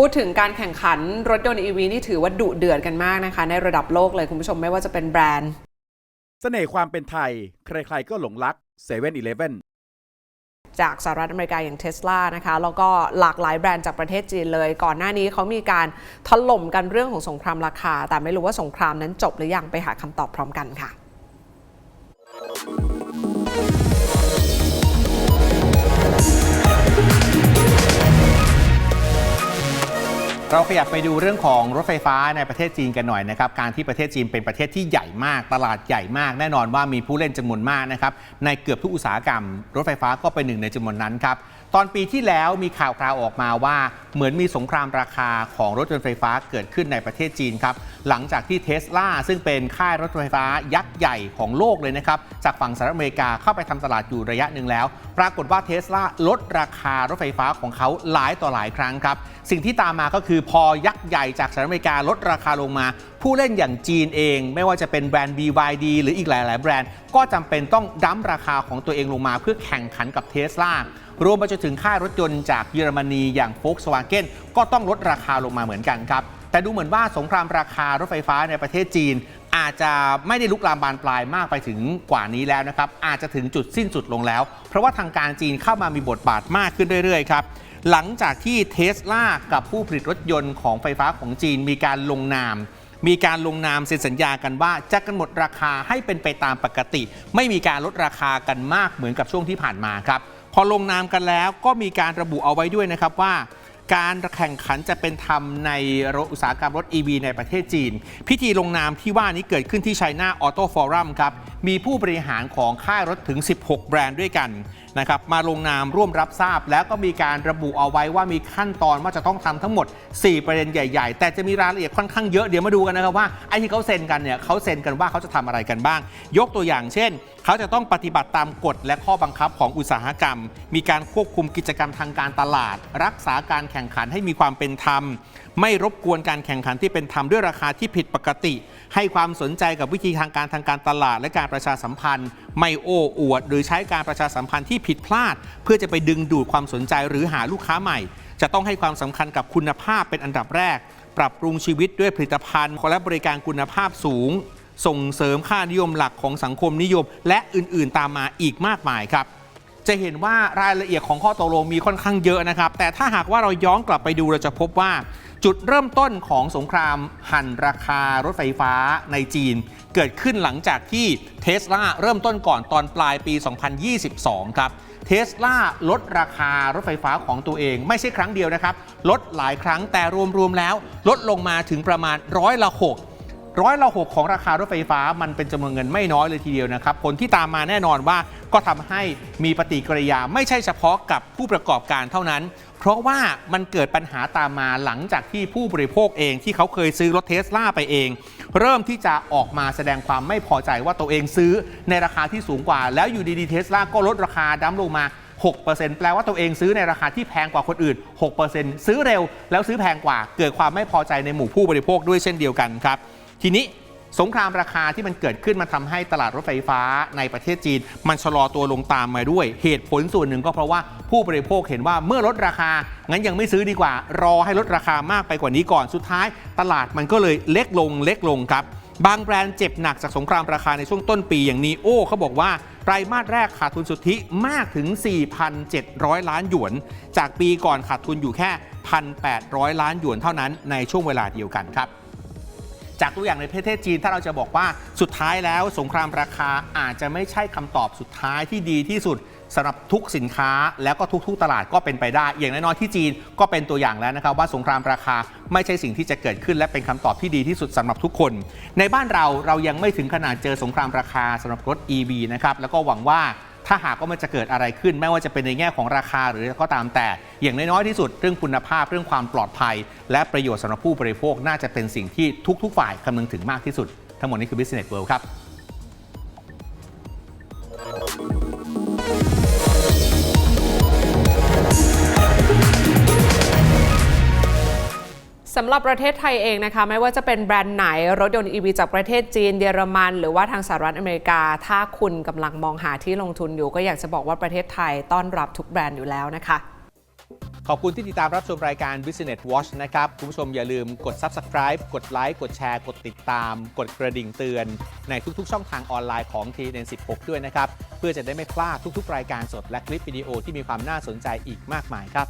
พูดถึงการแข่งขันรถยนต์ EV นี่ถือว่าดุเดือดกันมากนะคะ ในระดับโลกเลยคุณผู้ชมไม่ว่าจะเป็นแบรนด์ เสน่ห์ความเป็นไทย ใครๆก็หลงรัก7 e เ e ่ e อจากสหรัฐอเมริกาอย่างเท s l a นะคะ แล้วก็หลากหลายแบรนด์จากประเทศจีนเลย ก่อนหน้านี้เขามีการถล่มกันเรื่องของสงครามราคา แต่ไม่รู้ว่าสงครามนั้นจบหรือยังไปหาคำตอบพร้อมกันค่ะ เราขยับไปดูเรื่องของรถไฟฟ้าในประเทศจีนกันหน่อยนะครับ การที่ประเทศจีนเป็นประเทศที่ใหญ่มาก ตลาดใหญ่มาก แน่นอนว่ามีผู้เล่นจำนวนมากนะครับ ในเกือบทุกอุตสาหกรรม รถไฟฟ้าก็เป็นหนึ่งในจำนวนนั้นครับ ตอนปีที่แล้วมีข่าวคราวออกมาว่าเหมือนมีสงครามราคาของรถยนต์ไฟฟ้าเกิดขึ้นในประเทศจีนครับ หลังจากที่เทสลาซึ่งเป็นค่ายรถไฟฟ้ายักษ์ใหญ่ของโลกเลยนะครับ จากฝั่งสหรัฐอเมริกาเข้าไปทำตลาดอยู่ระยะหนึ่งแล้ว ปรากฏว่าเทสลาลดราคารถไฟฟ้าของเขาหลายต่อหลายครั้งครับ สิ่งที่ตามมาก็คือพอยักษ์ใหญ่จากสหรัฐอเมริกาลดราคาลงมา ผู้เล่นอย่างจีนเอง ไม่ว่าจะเป็นแบรนด์ BYD หรืออีกหลาย ๆ แบรนด์ก็จำเป็นต้องดั้มราคาของตัวเองลงมาเพื่อแข่งขันกับเทสลารวมไปจนถึงค่ายรถยนต์จากเยอรมนีอย่าง Volkswagen ก็ต้องลดราคาลงมาเหมือนกันครับ แต่ดูเหมือนว่าสงครามราคารถไฟฟ้าในประเทศจีน อาจจะไม่ได้ลุกลามบานปลายมากไปถึงกว่านี้แล้วนะครับ อาจจะถึงจุดสิ้นสุดลงแล้ว เพราะว่าทางการจีนเข้ามามีบทบาทมากขึ้นเรื่อยๆครับหลังจากที่เทสลากับผู้ผลิตรถยนต์ของไฟฟ้าของจีนมีการลงนาม มีการลงนามเซ็นสัญญากันว่าจะกำหนดราคาให้เป็นไปตามปกติ ไม่มีการลดราคากันมากเหมือนกับช่วงที่ผ่านมาครับ พอลงนามกันแล้วก็มีการระบุเอาไว้ด้วยนะครับว่า การแข่งขันจะเป็นธรรมในอุตสาหกรรมรถ EV ในประเทศจีน พิธีลงนามที่ว่านี้เกิดขึ้นที่ไชน่าออโต้ฟอรัมครับ มีผู้บริหารของค่ายรถถึง 16 แบรนด์ด้วยกันนะครับมาลงนามร่วมรับทราบ แล้วก็มีการระบุเอาไว้ว่ามีขั้นตอนว่าจะต้องทำทั้งหมด 4 ประเด็นใหญ่ ๆ แต่จะมีรายละเอียดค่อนข้างเยอะเดี๋ยวมาดูกันนะครับว่าไอ้ที่เขาเซ็นกันเนี่ยเขาเซ็นกันว่าเขาจะทำอะไรกันบ้าง ยกตัวอย่างเช่น เขาจะต้องปฏิบัติตามกฎและข้อบังคับของอุตสาหกรรม มีการควบคุมกิจกรรมทางการตลาด รักษาการแข่งขันให้มีความเป็นธรรม ไม่รบกวนการแข่งขันที่เป็นธรรมด้วยราคาที่ผิดปกติ ให้ความสนใจกับวิธีทางการทางการตลาด และการประชาสัมพันธ์ ไม่โอ้อวด หรือใช้การประชาสัมพันธ์ที่ผิดพลาด เพื่อจะไปดึงดูดความสนใจหรือหาลูกค้าใหม่ จะต้องให้ความสำคัญกับคุณภาพเป็นอันดับแรก ปรับปรุงชีวิตด้วยผลิตภัณฑ์และบริการคุณภาพสูง ส่งเสริมค่านิยมหลักของสังคมนิยม และอื่นๆ ตามมาอีกมากมายครับ จะเห็นว่ารายละเอียดของข้อตกลงมีค่อนข้างเยอะนะครับ แต่ถ้าหากว่าเราย้อนกลับไปดูเราจะพบว่า จุดเริ่มต้นของสงครามหั่นราคารถไฟฟ้าในจีน เกิดขึ้นหลังจากที่เทสลาเริ่มต้นก่อนตอนปลายปี 2022 ครับเทสลาลดราคารถไฟฟ้าของตัวเอง ไม่ใช่ครั้งเดียวนะครับ ลดหลายครั้งแต่รวมๆแล้ว ลดลงมาถึงประมาณร้อยละหก ร้อยละหกของราคารถไฟฟ้ามันเป็นจำนวนเงินไม่น้อยเลยทีเดียวนะครับผลที่ตามมาแน่นอนว่าก็ทำให้มีปฏิกิริยาไม่ใช่เฉพาะกับผู้ประกอบการเท่านั้น เพราะว่ามันเกิดปัญหาตามมาหลังจากที่ผู้บริโภคเองที่เขาเคยซื้อรถเทสลาไปเอง เริ่มที่จะออกมาแสดงความไม่พอใจว่าตัวเองซื้อในราคาที่สูงกว่า แล้วอยู่ดีๆเทสลาก็ลดราคาดั้มลงมา6%แปลว่าตัวเองซื้อในราคาที่แพงกว่าคนอื่น 6%ซื้อเร็วแล้วซื้อแพงกว่า เกิดความไม่พอใจในหมู่ผู้บริโภคด้วยเช่นเดียวกันครับ ทีนี้สงครามราคาที่มันเกิดขึ้นมันทำให้ตลาดรถไฟฟ้าในประเทศจีน มันชะลอตัวลงตามมาด้วย เหตุผลส่วนหนึ่งก็เพราะว่าผู้บริโภคเห็นว่าเมื่อลดราคา งั้นยังไม่ซื้อดีกว่า รอให้ลดราคามากไปกว่านี้ก่อนสุดท้าย ตลาดมันก็เลยเล็กลงเล็กลงครับบางแบรนด์เจ็บหนักจากสงครามราคาในช่วงต้นปีอย่างนีโอเขาบอกว่าไตรมาสแรกขาดทุนสุทธิมากถึง 4,700 ล้านหยวน จากปีก่อนขาดทุนอยู่แค่ 1,800 ล้านหยวนเท่านั้นในช่วงเวลาเดียวกันครับ จากตัวอย่างในประเทศจีน ถ้าเราจะบอกว่าสุดท้ายแล้วสงครามราคาอาจจะไม่ใช่คำตอบสุดท้ายที่ดีที่สุดสำหรับทุกสินค้าแล้วก็ทุกๆตลาดก็เป็นไปได้ อย่างน้อยๆที่จีนก็เป็นตัวอย่างแล้วนะครับว่าสงครามราคาไม่ใช่สิ่งที่จะเกิดขึ้น และเป็นคำตอบที่ดีที่สุดสำหรับทุกคน ในบ้านเราเรายังไม่ถึงขนาดเจอสงครามราคาสำหรับรถ EV นะครับแล้วก็หวังว่า ถ้าหากว่ามันจะเกิดอะไรขึ้น ไม่ว่าจะเป็นในแง่ของราคาหรือก็ตามแต่ อย่างน้อยๆที่สุด เรื่องคุณภาพเรื่องความปลอดภัย และประโยชน์สำหรับผู้บริโภคน่าจะเป็นสิ่งที่ทุก ๆ ฝ่ายคำนึงถึงมากที่สุด ทั้งหมดนี้คือ Business World ครับ สำหรับประเทศไทยเองนะคะ ไม่ว่าจะเป็นแบรนด์ไหน รถยนต์ EV จากประเทศจีนเยอรมัน หรือว่าทางสหรัฐอเมริกา ถ้าคุณกำลังมองหาที่ลงทุนอยู่ ก็อยากจะบอกว่าประเทศไทยต้อนรับทุกแบรนด์อยู่แล้วนะคะ ขอบคุณที่ติดตามรับชมรายการ Business Watch นะครับ คุณผู้ชมอย่าลืมกด Subscribe กดไลค์กดแชร์ กดติดตาม กดกระดิ่งเตือน ในทุกๆ ช่องทางออนไลน์ของ TN16 ด้วยนะครับเพื่อจะได้ไม่พลาดทุกๆ รายการสดและคลิปวิดีโอที่มีความน่าสนใจอีกมากมายครับ